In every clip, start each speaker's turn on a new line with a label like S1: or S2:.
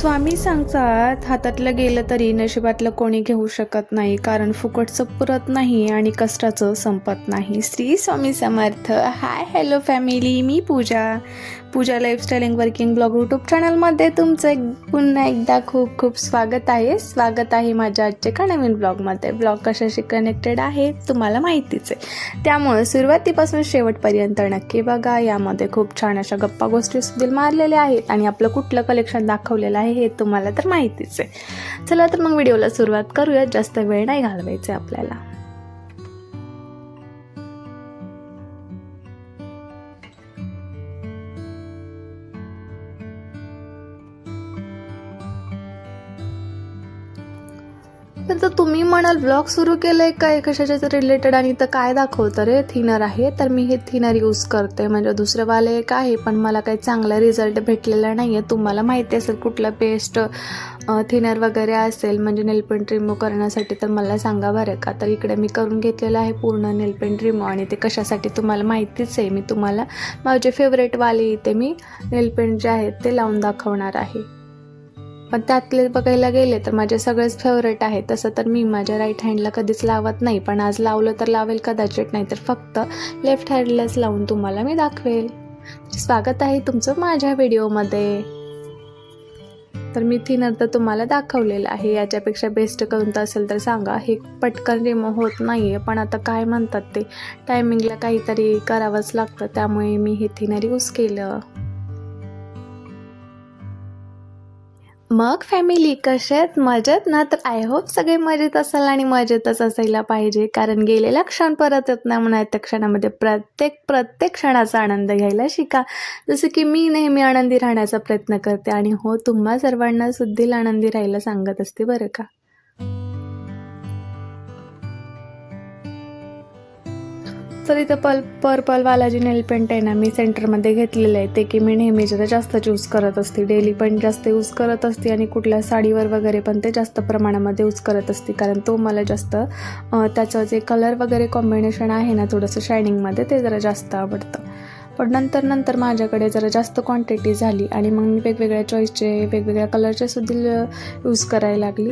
S1: स्वामी सांगतात हातातलं गेलं तरी नशिबातलं कोणी घेऊ शकत नाही कारण फुकटचं पुरत नाही आणि कष्टाचं संपत नाही. Shri Swami Samarth. Hi hello family मी Pooja. Pooja lifestyle working blog YouTube चॅनलमध्ये तुमचं एक पुन्हा एकदा खूप खूप स्वागत आहे. स्वागत आहे माझ्या आजच्या एका नवीन ब्लॉगमध्ये ब्लॉग कशाशी कनेक्टेड आहे तुम्हाला माहितीच आहे. त्यामुळे सुरुवातीपासून शेवटपर्यंत नक्की बघा. यामध्ये खूप छान अशा गप्पा गोष्टी सुद्धा मारलेल्या आहेत आणि आपलं कुठलं कलेक्शन दाखवलेलं आहे हे तुम्हाला तर माहितीच आहे. चला तर मग व्हिडिओला सुरुवात करूया. जास्त वेळ नाही घालवायचं आपल्याला. चॅनल ब्लॉग सुरू केलंय काय? कशाच्या रिलेटेड आणि तर काय दाखवतं रे? थिनर आहे तर मी हे थिनर यूज करते. म्हणजे दुसरंवाले एक आहे पण मला काही चांगला रिझल्ट भेटलेला नाही आहे तुम्हाला माहिती असेल कुठलं पेस्ट थिनर वगैरे असेल म्हणजे नेलपेंट रिमूव्ह करण्यासाठी तर मला सांगा बरं का? तर इकडे मी करून घेतलेलं आहे पूर्ण नेलपेंट रिमूव्ह आणि ते कशासाठी तुम्हाला माहितीच आहे. मी तुम्हाला माझे फेवरेटवाले इथे मी नेलपेंट जे आहेत ते लावून दाखवणार आहे. पण त्यातले बघायला गेले तर माझे सगळेच फेवरेट आहे तसं तर मी माझ्या राईट हँडला कधीच लावत नाही पण आज लावलं तर लावेल कदाचित नाही तर फक्त लेफ्ट हँडलाच लावून तुम्हाला मी दाखवेल. स्वागत आहे तुमचं माझ्या व्हिडिओमध्ये तर मी थिनर तर तुम्हाला दाखवलेलं आहे. याच्यापेक्षा बेस्ट करून तर असेल तर सांगा. हे पटकन रिमो होत नाही आहे पण आता काय म्हणतात ते? टायमिंगला काहीतरी करावंच लागतं त्यामुळे मी हे थिनर यूज केलं. मग फॅमिली कसे आहेत? मजेत ना? तर आय होप सगळे मजेत असाल आणि मजेतच असायला पाहिजे. कारण गेलेला क्षण परत येत नाही म्हणून त्या क्षणामध्ये प्रत्येक प्रत्येक क्षणाचा आनंद घ्यायला शिका. जसं की मी नेहमी आनंदी राहण्याचा प्रयत्न करते आणि हो तुम्हा सर्वांना सुद्धा आनंदी राहायला सांगत असते बरं का? तर इथं पल पर्पल जी नेल पेंट आहे ना मी सेंटरमध्ये घेतलेलं आहे. ते की मी नेहमी जरा जास्त यूज करत असते. डेली पण जास्त यूज करत असते आणि कुठल्या साडीवर वगैरे पण ते जास्त प्रमाणामध्ये यूज करत असते. कारण तो मला जास्त त्याचं जे कलर वगैरे कॉम्बिनेशन आहे ना थोडंसं शायनिंगमध्ये ते जरा जास्त आवडतं. पण नंतर नंतर माझ्याकडे जरा जास्त क्वांटिटी झाली आणि मग मी वेगवेगळ्या चॉईसचे वेगवेगळ्या कलरचे सुद्धा यूज करायला लागली.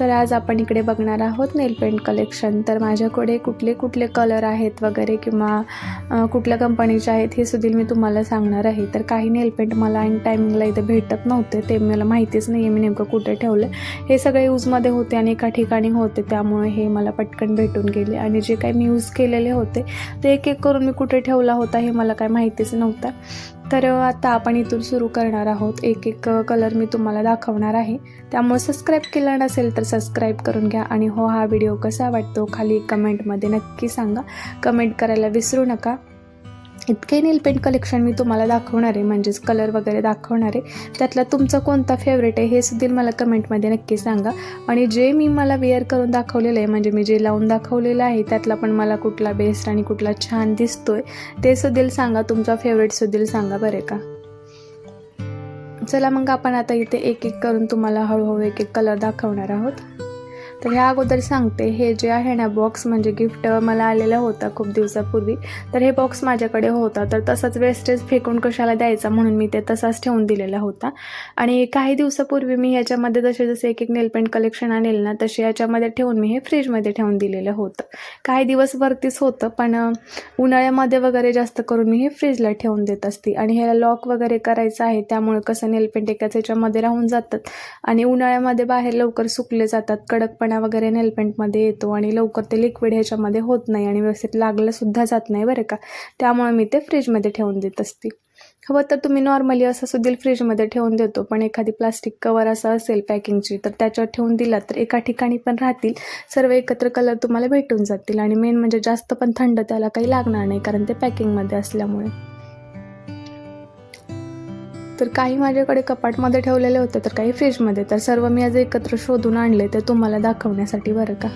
S1: तर आज आपण इकडे बघणार आहोत नेल पेंट कलेक्शन तर माझ्याकडे कुठले कुठले कलर आहेत वगैरे किंवा कुठल्या कंपनीचे आहेत हे सुद्धा मी तुम्हाला सांगणार आहे. तर काही नेल पेंट मला ऐन टायमिंगला इथे भेटत नव्हते ते मला माहितीच नाही आहे मी नेमकं कुठे ठेवलं हे सगळे यूजमध्ये होते आणि एका ठिकाणी होते त्यामुळे हे मला पटकन भेटून गेले. आणि जे काही मी यूज केलेले होते ते एक एक करून मी कुठे ठेवला होता हे मला काय माहितीच नव्हतं. तर आता आपण इथून सुरू करणार आहोत. एक एक कलर मी तुम्हाला दाखवणार आहे. त्यामुळे सबस्क्राईब केलं नसेल तर सबस्क्राईब करून घ्या आणि हो हा व्हिडिओ कसा वाटतो खाली कमेंटमध्ये नक्की सांगा. कमेंट करायला विसरू नका. इतके नील पेंट कलेक्शन मी तुम्हाला दाखवणार आहे म्हणजेच कलर वगैरे दाखवणार आहे. त्यातला तुमचा कोणता फेवरेट आहे हे सुद्धा मला कमेंटमध्ये नक्की सांगा. आणि जे मी मला वेअर करून दाखवलेलं आहे म्हणजे मी जे लावून दाखवलेलं आहे त्यातला पण मला कुठला बेस्ट आणि कुठला छान दिसतोय ते सुद्धा सांगा. तुमचा फेवरेट सुद्धा सांगा बरे का. चला मग आपण आता इथे एक एक करून तुम्हाला हळूहळू एक एक कलर दाखवणार आहोत. तर ह्या अगोदर सांगते हे जे आहे ना बॉक्स म्हणजे गिफ्ट मला आलेलं होतं खूप दिवसापूर्वी तर हे बॉक्स माझ्याकडे होता. तर तसाच वेस्टेज फेकून कशाला द्यायचा म्हणून मी ते तसाच ठेवून दिलेला होता. आणि काही दिवसापूर्वी मी ह्याच्यामध्ये जसे जसे एक एक नेलपेंट कलेक्शन आणेल ना तसे याच्यामध्ये ठेवून मी हे फ्रीजमध्ये ठेवून दिलेलं होतं. काही दिवस वरतीच होतं पण उन्हाळ्यामध्ये वगैरे जास्त करून मी हे फ्रीजला ठेवून देत असते. आणि ह्याला लॉक वगैरे करायचं आहे त्यामुळे कसं नेलपेंट एकाच ह्याच्यामध्ये राहून जातात. आणि उन्हाळ्यामध्ये बाहेर लवकर सुकले जातात कडकपणा वगैरे नेलपेंटमध्ये येतो आणि लवकर ते लिक्विड ह्याच्यामध्ये होत नाही आणि व्यवस्थित लागलंसुद्धा जात नाही बरं का. त्यामुळे मी ते फ्रीजमध्ये ठेवून देत असते. हवं तर तुम्ही नॉर्मली असं सुद्धा फ्रीजमध्ये ठेवून देतो पण एखादी प्लास्टिक कवर असं असेल पॅकिंगची तर त्याच्यावर ठेवून दिला तर एका ठिकाणी पण राहतील. सर्व एकत्र कलर तुम्हाला भेटून जातील आणि मेन म्हणजे जास्त पण थंड त्याला काही लागणार नाही कारण ते पॅकिंगमध्ये असल्यामुळे. तर काही माझ्याकडे कपाटमध्ये ठेवलेले होते तर काही फ्रीजमध्ये. तर सर्व मी आज एकत्र शोधून आणले ते तुम्हाला दाखवण्यासाठी बरं का?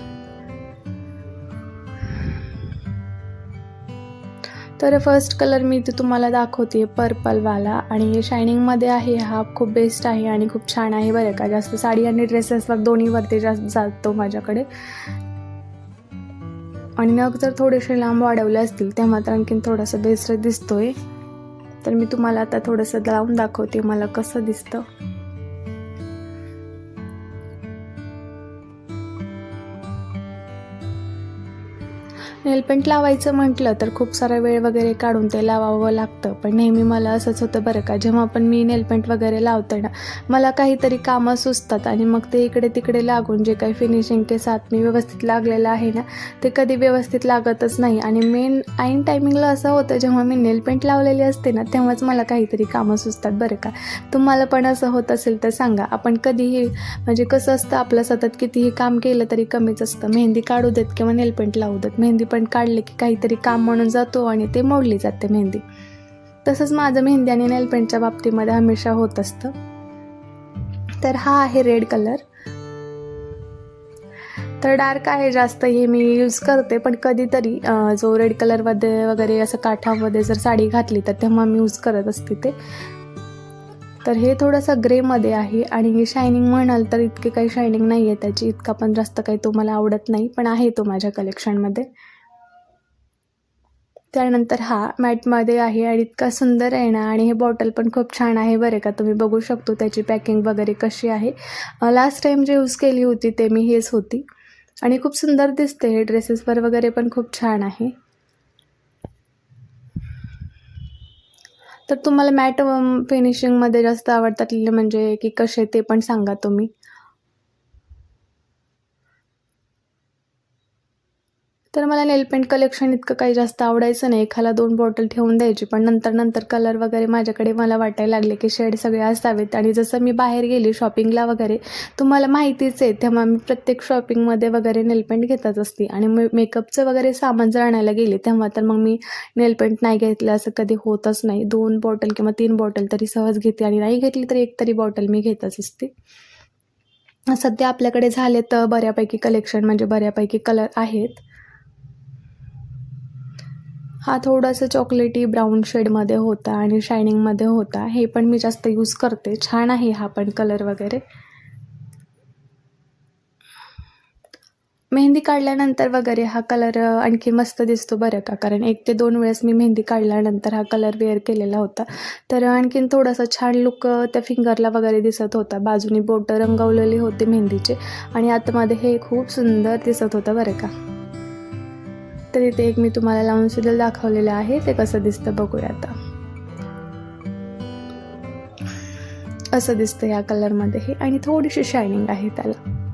S1: तर फर्स्ट कलर मी इथे तुम्हाला दाखवते पर्पलवाला आणि हे शायनिंगमध्ये आहे हा खूप बेस्ट आहे आणि खूप छान आहे बरं का? जास्त साडी आणि ड्रेसेसवर दोन्हीवरती जास्त जातो माझ्याकडे. आणि नग जर थोडेसे लांब वाढवले असतील तेव्हा तर आणखीन थोडासा बेस्ट दिसतोय. तर मी तुम्हाला आता थोडंसं लावून दाखवते मला कसं दिसतं. नेलपेंट लावायचं म्हटलं तर खूप सारा वेळ वगैरे काढून ते लावावं लागतं. पण नेहमी मला असंच होतं बरं का जेव्हा पण मी नेलपेंट वगैरे लावते ना मला काहीतरी कामं सुचतात आणि मग ते इकडे तिकडे लागून जे काही फिनिशिंग के साथ मी व्यवस्थित लागलेलं आहे ना ते कधी व्यवस्थित लागतच नाही. आणि मेन ऐन टायमिंगला असं होतं जेव्हा मी नेलपेंट लावलेली असते ना तेव्हाच मला काहीतरी कामं सुचतात बरं का. तुम्हाला पण असं होत असेल तर सांगा. आपण कधीही म्हणजे कसं असतं आपलं सतत कितीही काम केलं तरी कमीच असतं. मेहंदी काढू देत किंवा नेलपेंट लावू देत मेहंदी पण काढले की काहीतरी काम म्हणून जातो आणि ते मोडली जाते मेहंदी. तसंच माझं मेहंदी आणि नेलपेंटच्या बाबतीमध्ये हमेशा होत असतं. तर हा आहे रेड कलर तर डार्क आहे जास्त हे मी यूज करते. पण कधीतरी जो रेड कलरमध्ये वगैरे असं काठामध्ये जर साडी घातली तर तेव्हा मी यूज करत असते ते. तर हे थोडंसं ग्रेमध्ये आहे आणि शायनिंग म्हणाल तर इतके काही शायनिंग नाही आहे त्याची. इतका पण जास्त काही तो मला आवडत नाही पण आहे तो माझ्या कलेक्शनमध्ये त्यानंतर हा मॅटमध्ये आहे आणि इतका सुंदर आहे ना आणि हे बॉटल पण खूप छान आहे बरं का. तुम्ही बघू शकतो त्याची पॅकिंग वगैरे कशी आहे. लास्ट टाईम जे यूज केली होती ते मी हेच होती. आणि खूप सुंदर दिसते हे ड्रेसेसवर वगैरे पण खूप छान आहे. तर तुम्हाला मॅट फिनिशिंगमध्ये जास्त आवडतात म्हणजे की कसे ते पण सांगा तुम्ही. तर मला नेलपेंट कलेक्शन इतकं काही जास्त आवडायचं नाही. एखादा दोन बॉटल ठेवून द्यायची पण नंतर नंतर कलर वगैरे माझ्याकडे मला वाटायला लागले की शेड सगळे असावेत. आणि जसं मी बाहेर गेली शॉपिंगला वगैरे तुम्हाला माहितीच आहे तेव्हा मी प्रत्येक शॉपिंगमध्ये वगैरे नेलपेंट घेतच असते. आणि मे मेकअपचं वगैरे सामान जर आणायला गेले तेव्हा तर मग मी नेलपेंट नाही घेतलं असं कधी होतच नाही. दोन बॉटल किंवा तीन बॉटल तरी सहज घेते आणि नाही घेतली तरी एक तरी बॉटल मी घेतच असते. सध्या आपल्याकडे झाले तर बऱ्यापैकी कलेक्शन म्हणजे बऱ्यापैकी कलर आहेत. हा थोडासा चॉकलेटी ब्राऊन शेडमध्ये होता आणि शायनिंगमध्ये होता. हे पण मी जास्त यूज करते. छान आहे हा पण कलर वगैरे. मेहंदी काढल्यानंतर वगैरे हा कलर आणखी मस्त दिसतो बरं का? कारण एक ते दोन वेळेस मी मेहंदी काढल्यानंतर हा कलर वेअर केलेला होता. तर आणखीन थोडासा छान लुक त्या फिंगरला वगैरे दिसत होता. बाजूनी बोटं रंगवलेली होती मेहंदीचे. आणि आतमध्ये हे खूप सुंदर दिसत होतं बरं का? तर इथे एक मी तुम्हाला लावून सुद्धा दाखवलेलं आहे. ते कसं दिसतं बघूया आता. असं दिसतं या कलरमध्ये हे. आणि थोडीशी शायनिंग आहे त्याला.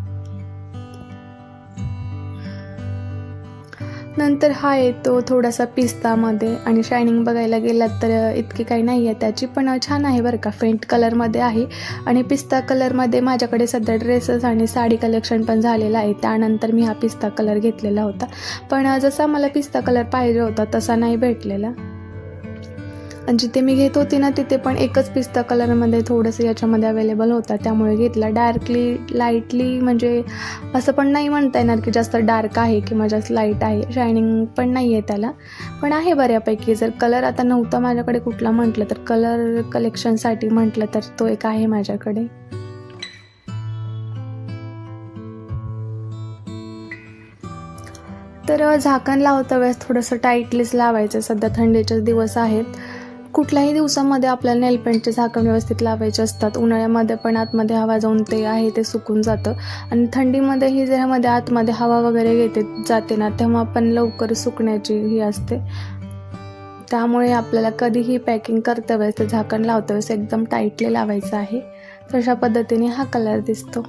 S1: नंतर हा येतो थोडासा पिस्तामध्ये आणि शायनिंग बघायला गेलात तर इतकी काही नाही आहे त्याची पण छान आहे बरं का. फेंट कलरमध्ये आहे आणि पिस्ता कलरमध्ये माझ्याकडे सध्या ड्रेसेस आणि साडी कलेक्शन पण झालेलं आहे. त्यानंतर मी हा पिस्ता कलर घेतलेला होता. पण जसा मला पिस्ता कलर पाहिजे होता तसा नाही भेटलेला. आणि जिथे मी घेत होती ना तिथे पण एकच पिस्ता कलरमध्ये थोडंसं याच्यामध्ये अवेलेबल होता. त्यामुळे घेतला. डार्कली लाईटली म्हणजे असं पण नाही म्हणता येणार की जास्त डार्क आहे किंवा जास्त लाइट आहे. शायनिंग पण नाही आहे त्याला. पण आहे बऱ्यापैकी. जर कलर आता नव्हता माझ्याकडे कुठला म्हटलं तर कलर कलेक्शनसाठी म्हटलं तर तो एक आहे माझ्याकडे. तर झाकण लावता वेळेस थोडंसं टाईटलीच लावायचं. सध्या थंडीचे दिवस आहेत. कुठल्याही दिवसामध्ये आपल्याला नेलपेंटचे झाकण व्यवस्थित लावायचे असतात. उन्हाळ्यामध्ये पण आतमध्ये हवा जाऊन ते आहे ते सुकून जातं. आणि थंडीमध्येही ज्यामध्ये आतमध्ये हवा वगैरे घेते जाते ना तेव्हा पण लवकर सुकण्याची ही असते. त्यामुळे आपल्याला कधीही पॅकिंग करता वेळेस ते झाकण लावता वेळेस एकदम टाईटली लावायचं आहे. तशा पद्धतीने हा कलर दिसतो.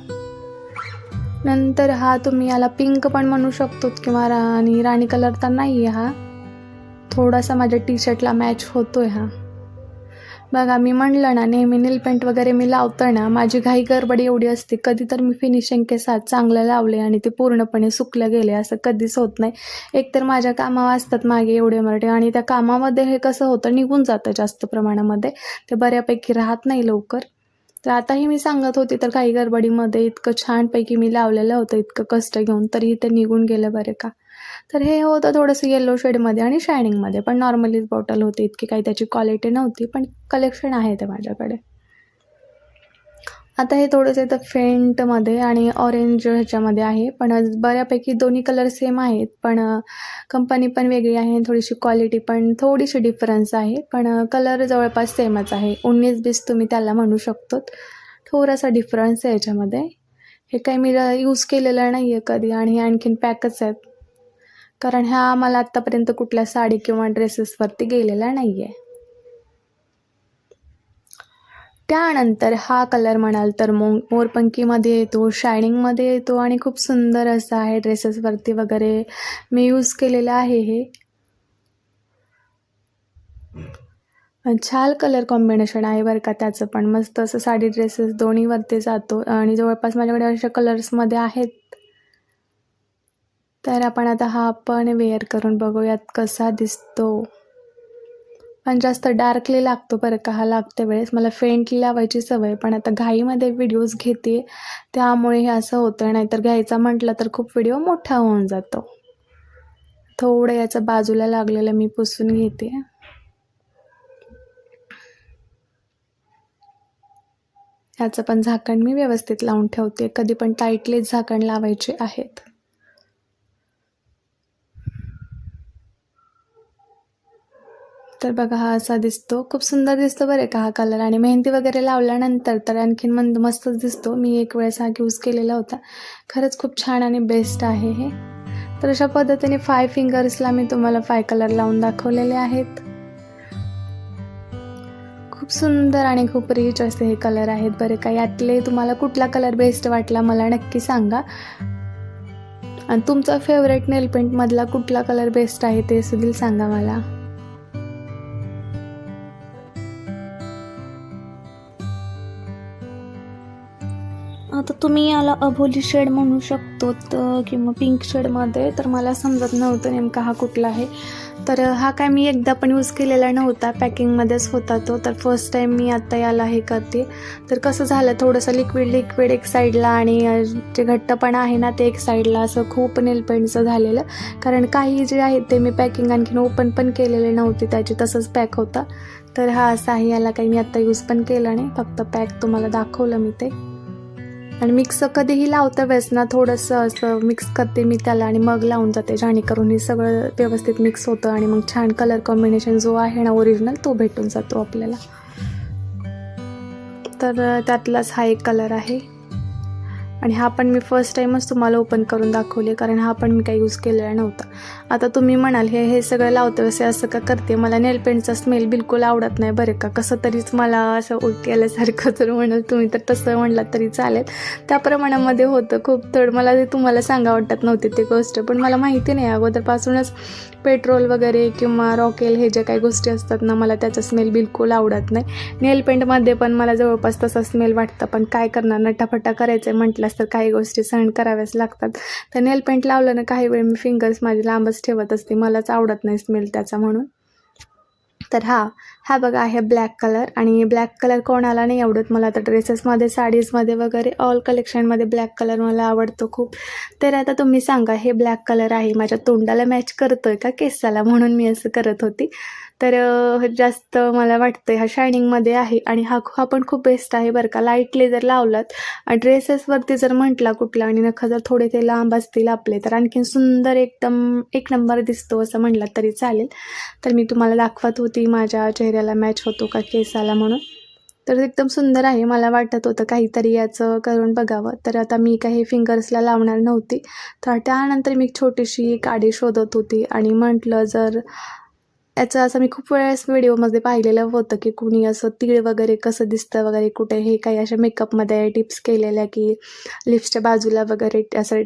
S1: नंतर हा तुम्ही याला पिंक पण म्हणू शकतो किंवा रा आणि राणी कलर तर नाही आहे हा. थोडासा माझ्या टी शर्टला मॅच होतोय हा. बघा मी म्हणलं ना नेहमी नील पेंट वगैरे मी लावतो ना माझी घाई गडबडी एवढी असते कधी तर मी फिनिशिंग के साथ चांगलं लावले आणि ते पूर्णपणे सुकलं गेले असं कधीच होत नाही. एकतर माझ्या कामावर असतात मागे एवढे मराठे आणि त्या कामामध्ये हे कसं होतं निघून जातं जास्त प्रमाणामध्ये ते बऱ्यापैकी राहत नाही लवकर. तर आताही मी सांगत होती तर काही गडबडीमध्ये इतकं छानपैकी मी लावलेलं होतं इतकं कष्ट घेऊन तरीही ते निघून गेलं बरं का. तर हे होतं थोडंसं येलो शेडमध्ये आणि शायनिंगमध्ये पण नॉर्मलीच बॉटल होती इतकी काही त्याची क्वालिटी नव्हती पण कलेक्शन आहे ते माझ्याकडे. आता हे थोडंसं येतं फेंटमध्ये आणि ऑरेंज ह्याच्यामध्ये आहे. पण बऱ्यापैकी दोन्ही कलर सेम आहेत पण कंपनी पण वेगळी आहे थोडीशी क्वालिटी पण थोडीशी डिफरन्स आहे. पण कलर जवळपास सेमच आहे. उन्नीस बीस तुम्ही त्याला म्हणू शकतो थोडासा डिफरन्स आहे याच्यामध्ये. हे काही मी यूज केलेलं नाही आहे कधी आणि आणखीन पॅकच आहेत. कारण ह्या मला आत्तापर्यंत कुठल्या साडी किंवा ड्रेसेसवरती गेलेला नाही आहे त्यानंतर हा कलर म्हणाल तर मो मोरपंखीमध्ये येतो शायनिंगमध्ये येतो आणि खूप सुंदर असं आहे ड्रेसेसवरती वगैरे. मी यूज केलेलं आहे हे. छान कलर कॉम्बिनेशन आहे बरं का त्याचं पण. मस्त असं साडी ड्रेसेस दोन्हीवरती जातो. आणि जवळपास माझ्याकडे अशा कलर्समध्ये आहेत. तर आपण आता हा पण वेअर करून बघूयात कसा दिसतो. पण जास्त डार्कली लागतो बरं का हा लागते वेळेस. मला फेंटली लावायची सवय पण आता घाईमध्ये व्हिडिओज घेते त्यामुळे हे असं होतं नाहीतर घ्यायचा म्हटलं तर खूप व्हिडिओ मोठा होऊन जातो. थोडं याचं बाजूला लागलेलं मी पुसून घेते. ह्याचं पण झाकण मी व्यवस्थित लावून ठेवते. कधी पण टाईटलीच झाकण लावायचे आहेत. तर बघा हा असा दिसतो. खूप सुंदर दिसतो बरं का हा कलर आणि मेहंदी वगैरे लावल्यानंतर तर आणखीन मंद मस्तच दिसतो. मी एक वेळेस हा यूज केलेला होता. खरंच खूप छान आणि बेस्ट आहे हे. तर अशा पद्धतीने फाय फिंगर्सला मी तुम्हाला फाय कलर लावून दाखवलेले आहेत. खूप सुंदर आणि खूप रिच असे हे कलर आहेत बरे का. यातले तुम्हाला कुठला कलर बेस्ट वाटला मला नक्की सांगा. आणि तुमचा फेवरेट नेल पेंटमधला कुठला कलर बेस्ट आहे ते सुद्धा सांगा मला. तुम्ही याला अभोली शेड म्हणू शकतो तर किंवा पिंक शेडमध्ये तर मला समजत नव्हतं नेमका हा कुठला आहे. तर हा काय मी एकदा पण यूज केलेला नव्हता पॅकिंगमध्येच होता तो. तर फर्स्ट टाईम मी आता याला हे करते. तर कसं झालं थोडंसं लिक्विड लिक्विड एक साईडला आणि जे घट्टपणा आहे ना ते एक साईडला असं खूप नेलपेंटचं झालेलं. कारण काही जे आहेत ते मी पॅकिंग आणखीन ओपन पण केलेले नव्हते त्याची तसंच पॅक होता. तर हा असा आहे याला काही मी आत्ता यूज पण केला नाही. फक्त पॅक तुम्हाला दाखवलं मी ते. आणि मिक्स कधीही लावता वेळेस ना थोडंसं असं मिक्स करते मी त्याला आणि मग लावून जाते. जेणेकरून हे सगळं व्यवस्थित मिक्स होतं आणि मग छान कलर कॉम्बिनेशन जो आहे ना ओरिजिनल तो भेटून जातो आपल्याला. तर त्यातलाच हा एक कलर आहे. आणि हा पण मी फर्स्ट टाईमच तुम्हाला ओपन करून दाखवले कारण हा पण मी काही यूज केलेला नव्हता. आता तुम्ही म्हणाल हे हे सगळं लावतं असे असं का करते? मला नेल पेंटचा स्मेल बिलकुल आवडत नाही बरं का. कसं तरीच मला असं उलटी आल्यासारखं जर म्हणाल तुम्ही तर तसं म्हणलात तरी चालेल. त्या प्रमाणामध्ये होतं खूप थोडं मला ते तुम्हाला सांगा वाटत नव्हती ती गोष्ट. पण मला माहिती नाही अगोदरपासूनच पेट्रोल वगैरे किंवा रॉकेल हे ज्या काही गोष्टी असतात ना मला त्याचा स्मेल बिलकुल आवडत नाही. नेल पेंटमध्ये पण मला जवळपास तसा स्मेल वाटतं पण काय करणार? नटाफटा करायचं आहे म्हटलंस तर काही गोष्टी सहन कराव्याच लागतात. तर नेल पेंट लावलं ना काही वेळ मी फिंगर्स माझे लांबच ठेवत असते. मलाच आवडत नाही स्मेल त्याचा म्हणून. तर हा हा बघा आहे ब्लॅक कलर आणि ब्लॅक कलर कोणाला नाही आवडत. मला तर ड्रेसेसमध्ये साडीजमध्ये वगैरे ऑल कलेक्शनमध्ये ब्लॅक कलर मला आवडतो खूप. तर आता तुम्ही सांगा हे ब्लॅक कलर आहे माझ्या तोंडाला मॅच करतोय का केसाला म्हणून मी असं करत होती. तर जास्त मला वाटतं हा शायनिंगमध्ये आहे आणि हा हा पण खूप बेस्ट आहे बरं का. लाईटली जर लावलात ड्रेसेसवरती जर म्हटला कुठला आणि नखा जर थोडे ते लांब असतील आपले तर आणखीन सुंदर एकदम एक नंबर दिसतो असं म्हटलं तरी चालेल. तर मी तुम्हाला दाखवत होती माझ्या चेहऱ्याला मॅच होतो का केसाला म्हणून. तर एकदम सुंदर आहे मला वाटत होतं काहीतरी याचं करून बघावं. तर आता मी काही फिंगर्सला लावणार नव्हती. तर त्यानंतर मी एक छोटीशी काडी शोधत होती आणि म्हटलं जर याचं असं मी खूप वेळेस व्हिडिओमध्ये पाहिलेलं होतं की कुणी असं तीळ वगैरे कसं दिसतं वगैरे कुठे हे काही अशा मेकअपमध्ये टिप्स केलेल्या की लिप्सच्या बाजूला वगैरे असं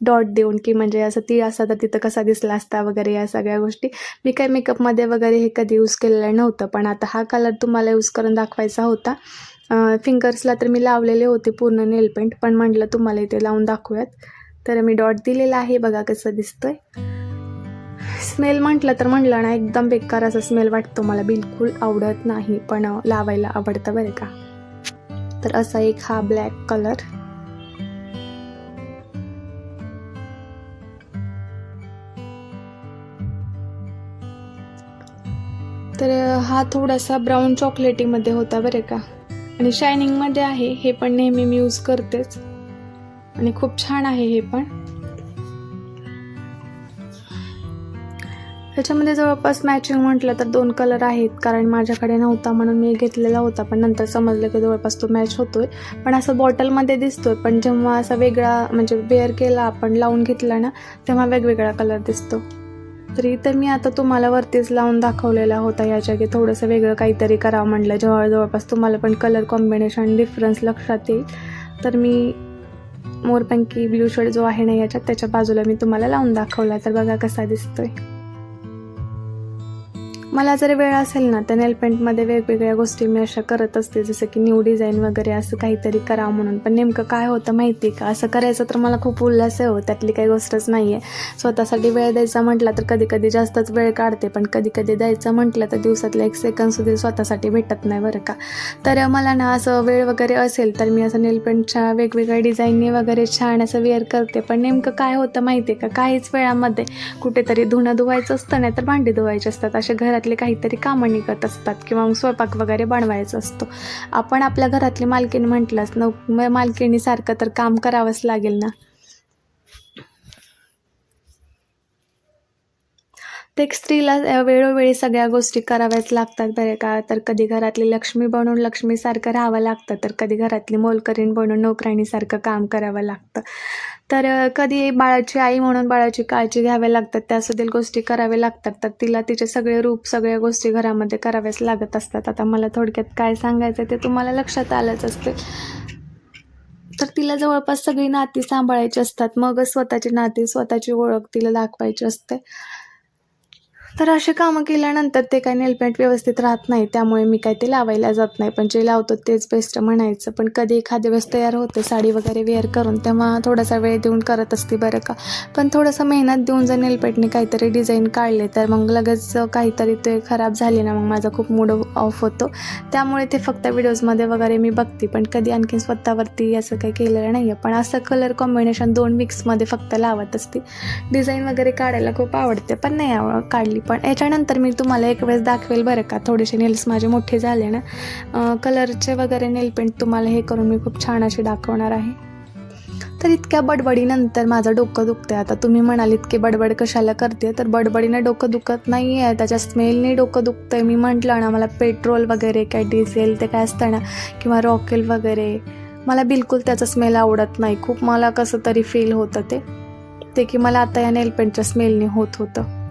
S1: डॉट देऊन की म्हणजे असं तीळ असता तर तिथं कसा दिसला असता वगैरे या सगळ्या गोष्टी. मी काही मेकअपमध्ये वगैरे हे कधी यूज केलेलं नव्हतं पण आता हा कलर तुम्हाला यूज करून दाखवायचा होता. फिंगर्सला तर मी लावलेले होते पूर्ण नेल पेंट पण म्हटलं तुम्हाला इथे लावून दाखवूयात. तर मी डॉट दिलेला आहे बघा कसं दिसतंय. स्मेल म्हटलं तर म्हटलं ना एकदम बेकार असा स्मेल वाटतो मला. बिलकुल आवडत नाही पण लावायला आवडतं बरं का. तर असा एक हा ब्लॅक कलर तर हा थोडासा ब्राऊन चॉकलेटीमध्ये होता बरं का. आणि शायनिंगमध्ये आहे हे पण नेहमी मी यूज करतेच. आणि खूप छान आहे हे पण. ह्याच्यामध्ये जवळपास मॅचिंग म्हटलं तर दोन कलर आहेत. कारण माझ्याकडे नव्हता म्हणून मी घेतलेला होता पण नंतर समजलं की जवळपास तो मॅच होतोय. पण असं बॉटलमध्ये दिसतोय पण जेव्हा असा वेगळा म्हणजे वेअर केला आपण लावून घेतला ना तेव्हा वेगवेगळा कलर दिसतो. तर मी आता तुम्हाला वरतीच लावून दाखवलेला होता याच्या की थोडंसं वेगळं काहीतरी करावं म्हटलं. जेव्हा जवळपास तुम्हाला पण कलर कॉम्बिनेशन डिफरन्स लक्षात येईल. तर मी मोरपंकी ब्ल्यू शर्ट जो आहे ना याच्यात त्याच्या बाजूला मी तुम्हाला लावून दाखवला. तर बघा कसा दिसतोय. मला जर वेळ असेल ना तर नेलपेंटमध्ये वेगवेगळ्या गोष्टी मी अशा करत असते जसं की न्यू डिझाईन वगैरे असं काहीतरी करावं म्हणून. पण नेमकं काय होतं माहिती आहे का? असं करायचं तर मला खूप उल्हास आहे हो त्यातली काही गोष्टच नाही आहे स्वतःसाठी वेळ द्यायचा म्हटला तर कधी कधी जास्तच वेळ काढते पण कधी कधी द्यायचं म्हटलं तर दिवसातला एक सेकंद सुद्धा स्वतःसाठी भेटत नाही बरं का. तर मला ना असं वेळ वगैरे असेल तर मी असं नेलपेंटच्या वेगवेगळ्या डिझाईनने वगैरे छान असं वेअर करते. पण नेमकं काय होतं माहिती आहे का? काहीच वेळामध्ये कुठेतरी धुणं धुवायचं असतं नाही तर भांडी धुवायची असतात. असे घरातले काहीतरी कामं निघत असतात किंवा मग स्वयंपाक वगैरे बनवायचा असतो. आपण आपल्या घरातली मालकीण म्हटलंच न मग मालकिणीसारखं तर काम करावंच लागेल ना. ते एक स्त्रीला वेळोवेळी सगळ्या गोष्टी कराव्याच लागतात बरे का. तर कधी घरातली लक्ष्मी बनून लक्ष्मीसारखं राहावं लागतं तर कधी घरातली मोलकरीण बनून नोकराणीसारखं काम करावं लागतं. तर कधी बाळाची आई म्हणून बाळाची काळजी घ्याव्या लागतात त्या गोष्टी कराव्या लागतात. तर तिला तिचे सगळे रूप सगळ्या गोष्टी घरामध्ये कराव्याच लागत असतात. आता मला थोडक्यात काय सांगायचं ते तुम्हाला लक्षात आलंच असते. तर तिला जवळपास सगळी नाती सांभाळायची असतात. मगच स्वतःची नाती स्वतःची ओळख तिला दाखवायची असते. तर असे कामं केल्यानंतर ते काय नेलपेंट व्यवस्थित राहत नाही त्यामुळे मी काय ते लावायला जात नाही. पण जे लावतो तेच बेस्ट म्हणायचं. पण कधी एखाद्या वेळेस तयार होते साडी वगैरे वेअर करून तेव्हा थोडासा वेळ देऊन करत असते बरं का. पण थोडंसं मेहनत देऊन जर नेलपेंटने काहीतरी डिझाईन काढले तर मग लगेच काहीतरी ते खराब झाले ना मग माझा खूप मूड ऑफ होतो. त्यामुळे ते फक्त व्हिडिओजमध्ये वगैरे मी बघते. पण कधी आणखी स्वतःवरती असं काही केलेलं नाही आहे पण असं कलर कॉम्बिनेशन दोन मिक्समध्ये फक्त लावत असते. डिझाईन वगैरे काढायला खूप आवडते. पण नाही आव काढली. पण याच्यानंतर मी तुम्हाला एक वेळेस दाखवेल बरं का. थोडेसे नेल्स माझे मोठे झाले ना. कलरचे वगैरे नेल पेंट तुम्हाला हे करून मी खूप छान अशी दाखवणार आहे. तर इतक्या बडबडीनंतर माझं डोकं दुखतंय. आता तुम्ही म्हणाल इतके बडबड कशाला करते? तर बडबडीनं डोकं दुखत नाही आहे त्याच्या स्मेलने डोकं दुखतंय. मी म्हटलं ना मला पेट्रोल वगैरे काय डिझेल ते काय असतं ना किंवा रॉकेल वगैरे मला बिलकुल त्याचा स्मेल आवडत नाही. खूप मला कसं तरी फील होतं ते. ते की मला आता या नेलपेंटच्या स्मेलने होत होतं.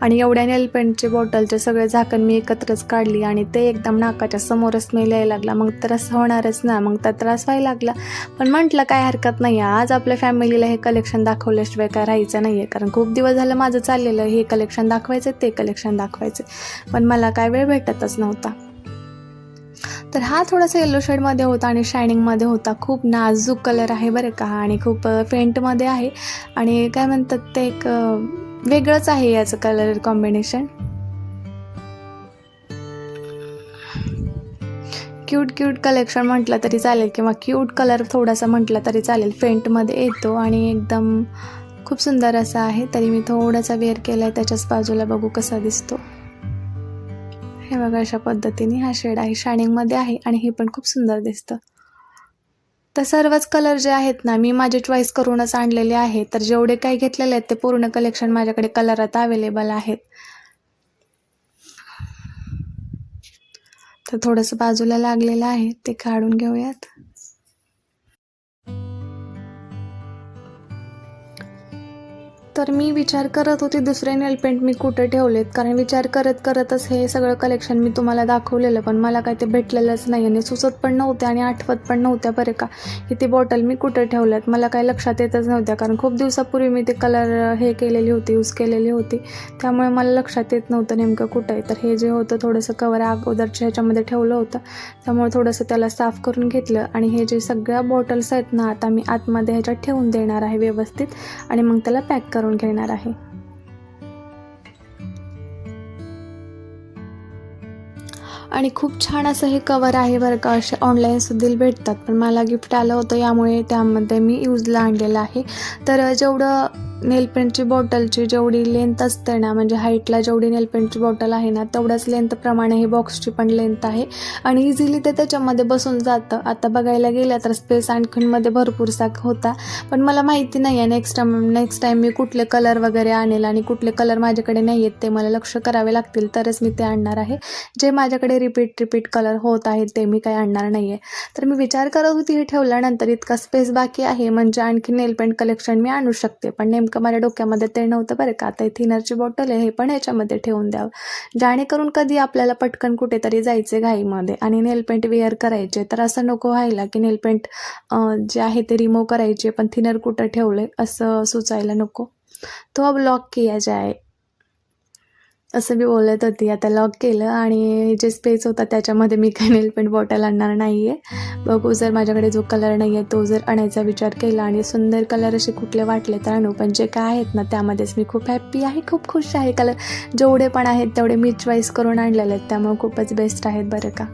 S1: आणि एवढ्या नेलपेंटचे बॉटलचे सगळे झाकण मी एकत्रच काढली आणि ते एकदम नाकाच्या समोरच स्मेल यायला लागला. मग त्रास होणारच ना मग त्या त्रास व्हायला लागला. पण म्हटलं काय हरकत नाही आज आपल्या फॅमिलीला हे कलेक्शन दाखवल्याशिवाय काय राहायचं नाही आहे कारण खूप दिवस झालं माझं चाललेलं हे कलेक्शन दाखवायचं ते कलेक्शन दाखवायचं पण मला काय वेळ भेटतच नव्हता. तर हा थोडासा येलो शेडमध्ये होता आणि शायनिंगमध्ये होता. खूप नाजूक कलर आहे बरं का आणि खूप फेंटमध्ये आहे. आणि काय म्हणतात ते एक वेगळंच आहे याचं colour combination cute cute collection म्हटलं तरी चालेल किंवा क्यूट कलर थोडासा म्हटलं तरी चालेल. फेंटमध्ये येतो आणि एकदम खूप सुंदर असा आहे. तरी मी थोडासा वेअर केला आहे त्याच्याच बाजूला बघू कसा दिसतो. हे बघा अशा पद्धतीने हा शेड आहे. शायनिंगमध्ये आहे आणि हे पण खूप सुंदर दिसतं. तर सर्वच कलर जे आहेत ना मी माझे चॉईस करूनच आणलेले आहे. तर जेवढे काही घेतलेले आहेत ते पूर्ण कलेक्शन माझ्याकडे कलरात अवेलेबल आहेत. तर थोडंसं बाजूला लागलेलं आहे ते काढून घेऊयात. तर मी विचार करत होते दुसरे नेल पेंट मी कुठे ठेवलेत? कारण विचार करत करतच हे सगळं कलेक्शन मी तुम्हाला दाखवलेलं पण मला काय ते भेटलेलंच नाही आणि सुचत पण नव्हते आणि आठवत पण नव्हत्या बरं का की ती बॉटल मी कुठे ठेवल्यात. मला काय लक्षात येतच नव्हत्या कारण खूप दिवसापूर्वी मी ते कलर हे केलेली होती यूज केलेली होती. त्यामुळे मला लक्षात येत नव्हतं नेमकं कुठं आहे. तर हे जे होतं थोडंसं कवर अगोदरच्या ह्याच्यामध्ये ठेवलं होतं. त्यामुळे थोडंसं त्याला साफ करून घेतलं. आणि हे जे सगळ्या बॉटल्स आहेत ना आता मी आतमध्ये ह्याच्यात ठेवून देणार आहे व्यवस्थित. आणि मग त्याला पॅक कर करून घेणार आहे. आणि खूप छान असं हे कवर आहे बरं का. असे ऑनलाईन सुद्धा भेटतात. पण मला गिफ्ट आलं होतं यामुळे त्यामध्ये मी यूजला आणलेलं आहे. तर जेवढं नेलपेंटची बॉटलची जेवढी लेंथ असते ना म्हणजे हाईटला जेवढी नेलपेंटची बॉटल आहे ना तेवढ्याच लेंथप्रमाणे हे बॉक्सची पण लेंथ आहे. आणि इझिली ते त्याच्यामध्ये बसून जातं. आता बघायला गेलं तर स्पेस आणखीनमध्ये भरपूरसा होता. पण मला माहिती नाही आहे नेक्स्ट टाइम नेक्स्ट टाईम मी कुठले कलर वगैरे आणेल आणि कुठले कलर माझ्याकडे नाही आहेत ते मला लक्ष करावे लागतील तरच मी ते आणणार आहे. जे माझ्याकडे रिपीट रिपीट कलर होत आहेत ते मी काही आणणार नाही आहे तर मी विचार करत होती हे ठेवल्यानंतर इतका स्पेस बाकी आहे म्हणजे आणखी नेल पेंट कलेक्शन मी आणू शकते. पण नेमकं माझ्या डोक्यामध्ये ते नव्हतं बरं का. आता थिनरची बॉटल आहे हे पण ह्याच्यामध्ये ठेवून द्यावं. जेणेकरून कधी आपल्याला पटकन कुठेतरी जायचे घाईमध्ये आणि नेल पेंट वेअर करायचे. तर असं नको व्हायला की नेलपेंट जे आहे ते रिमूव्ह करायचे पण थिनर कुठं ठेवलं असं सुचायला नको. तो अब लॉक किया जाय. असं मी बोलत होती आता लॉक केलं आणि जे स्पेस होता त्याच्यामध्ये मी काही नेल पेंट बॉटल आणणार नाही आहे बघू जर माझ्याकडे जो कलर नाही आहे तो जर आणायचा विचार केला आणि सुंदर कलर असे कुठले वाटले तर आणू. पण जे काय आहेत ना त्यामध्येच मी खूप हॅप्पी आहे खूप खुश आहे. कलर जेवढे पण आहेत तेवढे मी चॉईस करून आणलेले आहेत. त्यामुळे खूपच बेस्ट आहेत बरं का.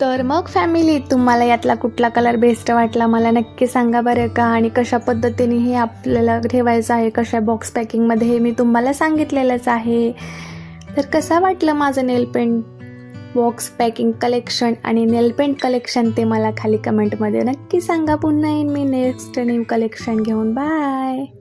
S1: तर मग फॅमिली तुम्हाला यातला कुठला कलर बेस्ट वाटला? मला नक्की सांगा बरं का? आणि कशा पद्धतीने हे आपल्याला ठेवायचं आहे? कशा बॉक्स पॅकिंगमध्ये हे मी तुम्हाला सांगितलेलंच आहे. तर कसा वाटलं माझं nail paint box packing collection आणि नेल पेंट कलेक्शन ते मला खाली कमेंटमध्ये नक्की सांगा. पुन्हा येईन मी नेक्स्ट न्यू कलेक्शन घेऊन. बाय